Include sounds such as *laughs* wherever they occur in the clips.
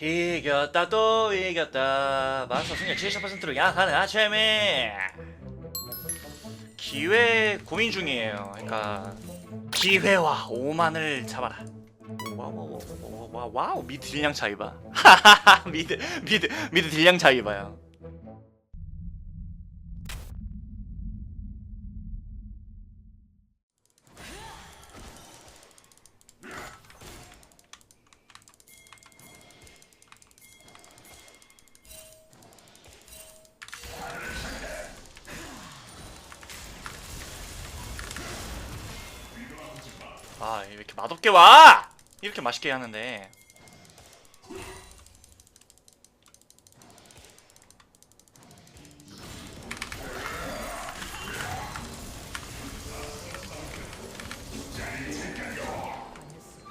이겼다 또 이겼다. 마스터 승률 70%로 약하는 아체미 기회 고민 중이에요. 그러니까 기회와 오만을 잡아라. 와우 와우 와우 와우. 미드 딜량 차이 봐. *laughs* 미드 미드 미드 딜량 차이 봐요 맛없게 와! 이렇게 맛있게 하는데.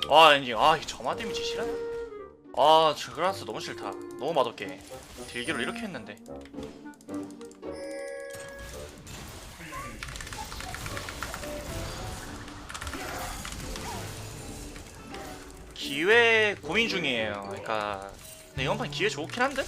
아 엔지 아이 점화 데미지 싫어 아 저그라스 너무 싫다. 너무 맛없게. 딜기로 이렇게 했는데 기회 고민 중이에요. 그러니까 근데 이번 판 기회 좋긴 한데?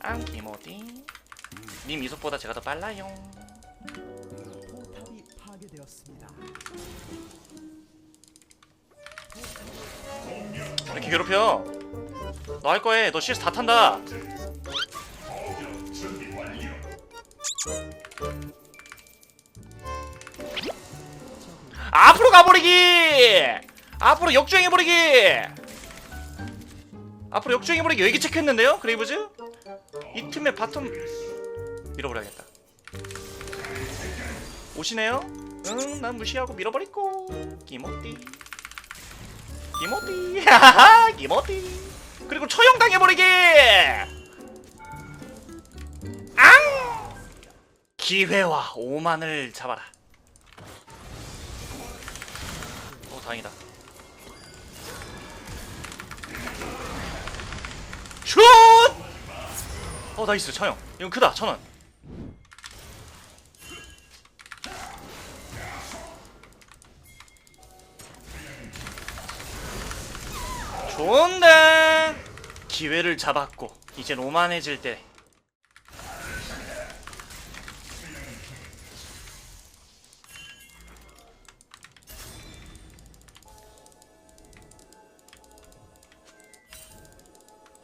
안기모디? 님 이속보다 제가 더 빨라요 이렇게 괴롭혀. 너 할 거해 너 CS 다 탄다. 앞으로 가버리기! 앞으로 역주행해버리기! 앞으로 역주행해버리기. 여기 체크했는데요 그레이브즈? 이 틈에 바텀 밀어버려야겠다. 오시네요? 응난 무시하고 밀어버리고 기모띠 기모띠. 하하 기모띠. 그리고 처형 당해버리기. 앙! 기회와 오만을 잡아라. 어 다행이다. 슛! 어 나이스. 처형. 이건 크다. 천원 좋은데. 기회를 잡았고 이제 오만해질 때.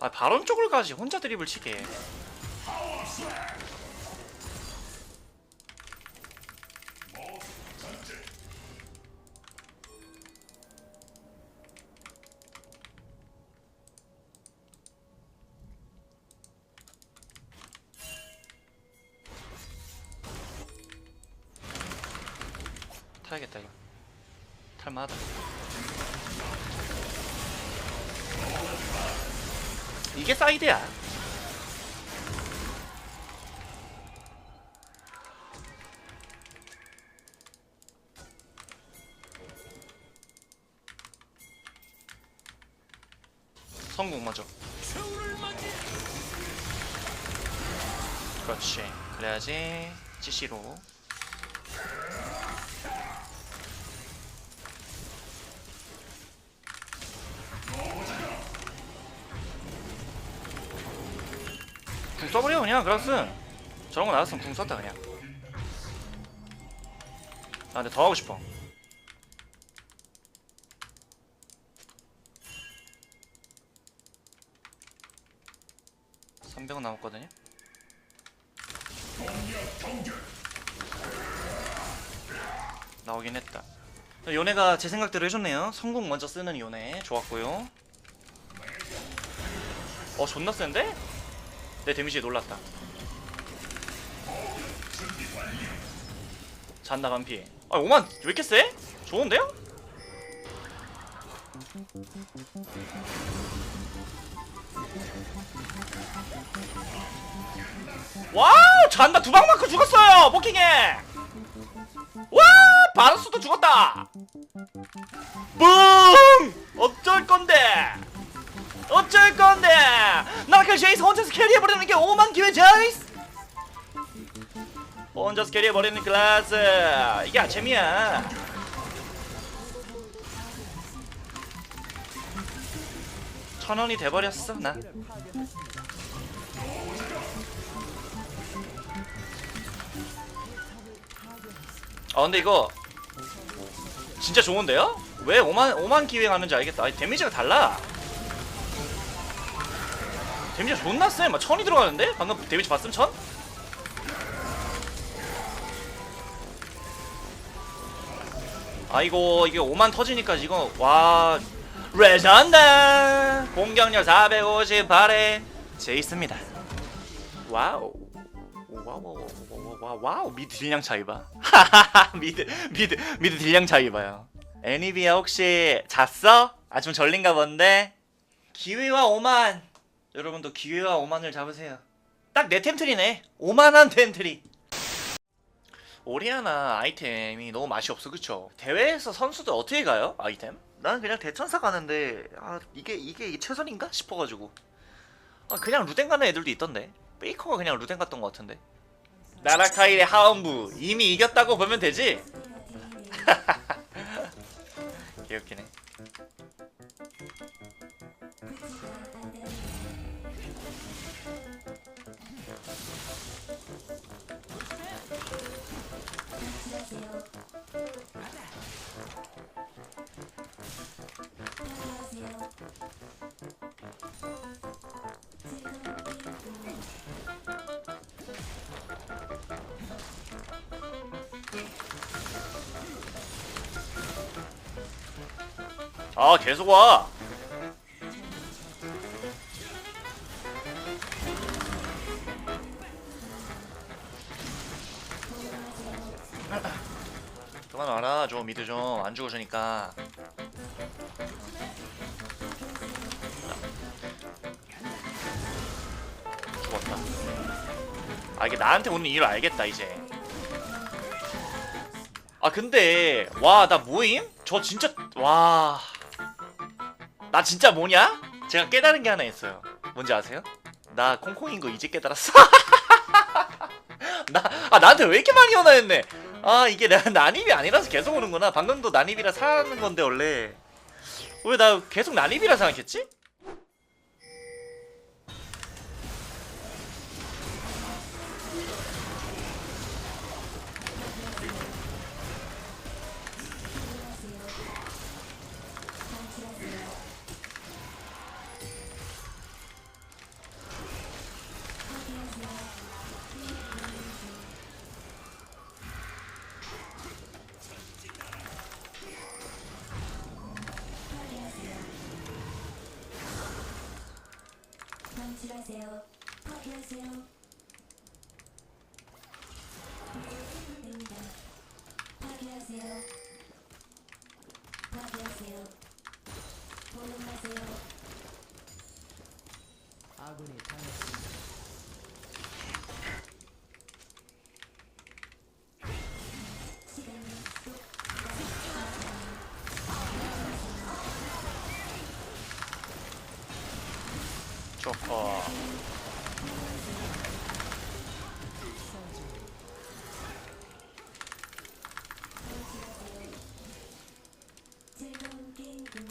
아 바론 쪽을 가지. 혼자 드립을 치게 타야겠다 이거. 탈만하다. 이게 사이드야. 성공 먼저 그렇지. 그래야지. CC로 써버려 그냥 그라스. 저런 거 나왔으면 궁 썼다 그냥. 아 근데 더 하고 싶어3 0 0원 남았거든요? 나오긴 했다. 요네가 제 생각대로 해줬네요. 성공 먼저 쓰는 요네. 좋았고요. 어 존나 센데? 내 데미지에 놀랐다. 잔나 반피. 아, 5만 왜 이렇게 세? 좋은데요? 와우! 잔나 두 방 맞고 죽었어요! 포킹에! 와 바루스도 죽었다 뿡 어쩔 건데 어쩔 건데 나그 제이스 혼자서 캐리해버리는 게 오만 기회 제이스 혼자서 캐리해버리는 클라스 이게 아침이야 천원이 돼버렸어 나 아 근데 이거 진짜 좋은데요? 왜 5만 5만 기획하는지 알겠다. 아니, 데미지가 달라. 데미지가 존나 세. 막 천이 들어가는데? 방금 데미지 봤음 천? 아이고 이게 5만 터지니까 이거 와 레전드 공격력 458에 제이스입니다. 와우. 와우 와우 와우 미드 딜량 차이 봐. *laughs* 미드 미드 미드 딜량 차이 봐요. 애니비야 혹시 잤어? 아좀 절린가 본데. 기회와 오만. 여러분도 기회와 오만을 잡으세요. 딱 내 템트리네. 오만한 템트리. 오리아나 아이템이 너무 맛이 없어 그쵸? 대회에서 선수들 어떻게 가요? 아이템? 나는 그냥 대천사 가는데 아 이게 이게, 이게 최선인가 싶어가지고 아 그냥 루덴 가는 애들도 있던데 베이커가 그냥 루덴 갔던 것 같은데 나라카일의 하원부 이미 이겼다고 보면 되지? *laughs* 개웃기네 아 계속 와 죽었다 아 이게 나한테 오는 이유를 알겠다 이제 아 근데 와 나 뭐임? 저 진짜 와 나 진짜 뭐냐? 제가 깨달은 게 하나 있어요 뭔지 아세요? 나 콩콩인 거 이제 깨달았어 *laughs* 나, 아 나한테 왜 이렇게 많이 오나 했네 아 이게 나 *laughs* 난입이 아니라서 계속 오는구나 방금도 난입이라 사는 건데 원래 왜 나 계속 난입이라 생각했지? 방출하세요. 파괴하세요. 됩니다. 파괴하세요. 파괴하세요. 도망가세요. 아군이 당했습니다. 좋고 중에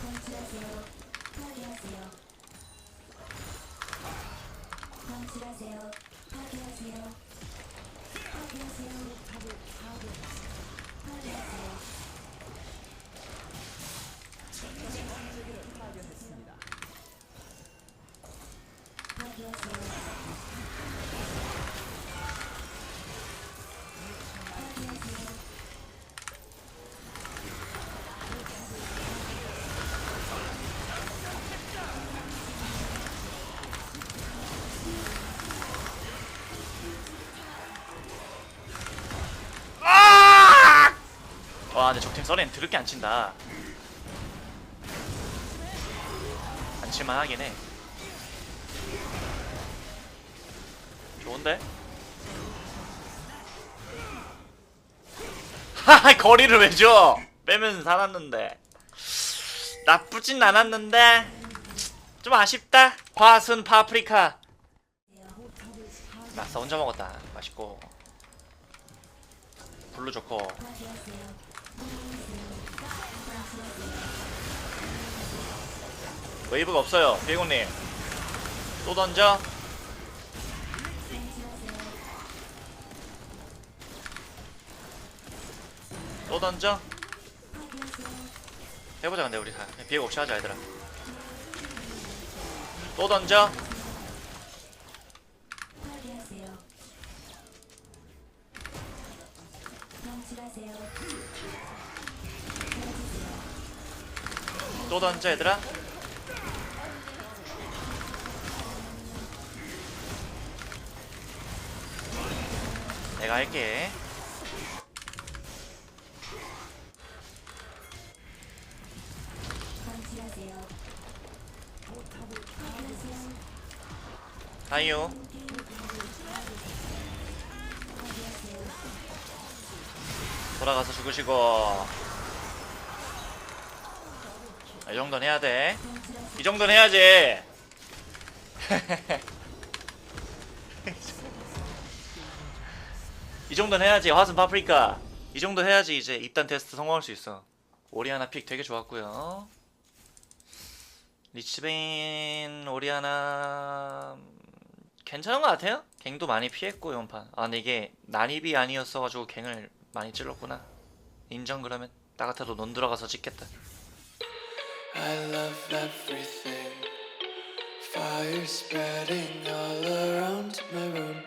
방출하세요. 파괴하세요. 파괴하세요. 파괴하세요. 파괴하세요. 와 근데 적팀 써렌 드럽게 안 친다 안 칠만 하긴 해 좋은데? 하하 거리를 왜 줘? 빼면 살았는데 나쁘진 않았는데 좀 아쉽다. 화순 파프리카. 나싸 혼자 먹었다. 맛있고 블루 좋고 웨이브가 없어요. 비에고님 또 던져. 또 던져. 해보자 근데 우리 다 비에고 없이 하자 얘들아. 또 던져. 또 던져 얘들아. 파괴하세요. 아이유. 돌아가서 죽으시고. 아, 이 정도는 해야 돼. 이 정도는 해야지. *laughs* 정도는 해야지. 화순 파프리카. 이 정도 해야지 이제 입단 테스트 성공할 수 있어. 오리아나 픽 되게 좋았고요. 리치베인 오리아나 음, 괜찮은 것 같아요. 갱도 많이 피했고 연판. 아 근데 이게 난입이 아니었어가지고 갱을 많이 찔렀구나. 인정 그러면 나 같아도 논 들어가서 찍겠다. I love everything. Fire spreading all around my room.